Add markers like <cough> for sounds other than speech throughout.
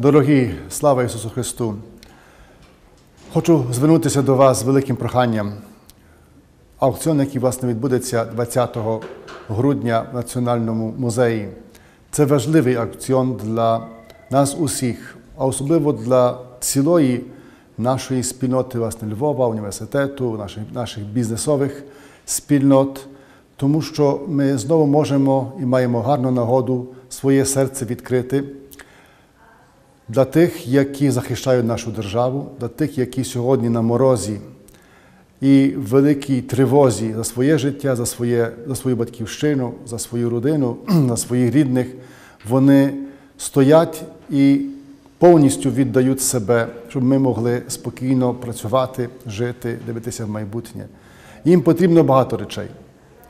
Дорогі, слава Ісусу Христу! Хочу звернутися до вас з великим проханням. Аукціон, який власне відбудеться 20 грудня в Національному музеї, це важливий аукціон для нас усіх, а особливо для цілої нашої спільноти власне, Львова, університету, наших, наших бізнесових спільнот, тому що ми знову можемо і маємо гарну нагоду своє серце відкрити для тих, які захищають нашу державу, для тих, які сьогодні на морозі і в великій тривозі за своє життя, за, своє, за свою батьківщину, за свою родину, <clears throat> за своїх рідних, вони стоять і повністю віддають себе, щоб ми могли спокійно працювати, жити, дивитися в майбутнє. Їм потрібно багато речей,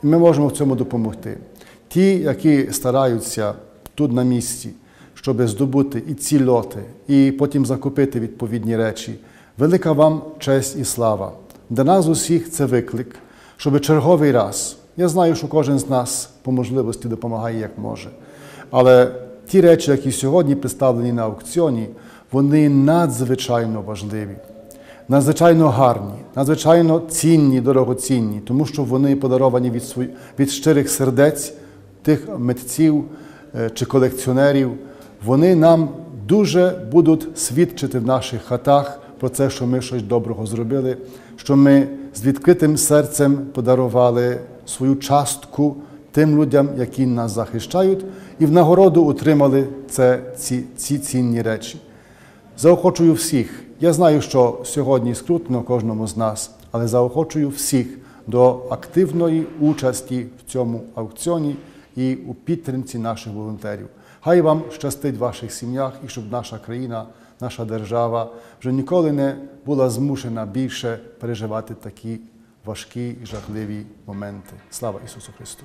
і ми можемо в цьому допомогти. Ті, які стараються тут на місці, щоб здобути і ці лоти, і потім закупити відповідні речі. Велика вам честь і слава. Для нас усіх це виклик, щоб черговий раз. Я знаю, що кожен з нас по можливості допомагає як може. Але ті речі, які сьогодні представлені на аукціоні, вони надзвичайно важливі, надзвичайно гарні, надзвичайно цінні, дорогоцінні, тому що вони подаровані від, від щирих сердець тих митців е, чи колекціонерів. Вони нам дуже будуть свідчити в наших хатах про це, що ми щось доброго зробили, що ми з відкритим серцем подарували свою частку тим людям, які нас захищають, і в нагороду отримали це, ці, ці цінні речі. Заохочую всіх. Я знаю, що сьогодні скрутно кожному з нас, але заохочую всіх до активної участі в цьому аукціоні і у підтримці наших волонтерів. Хай вам щастить в ваших сім'ях і щоб наша країна, наша держава вже ніколи не була змушена більше переживати такі важкі і жахливі моменти. Слава Ісусу Христу!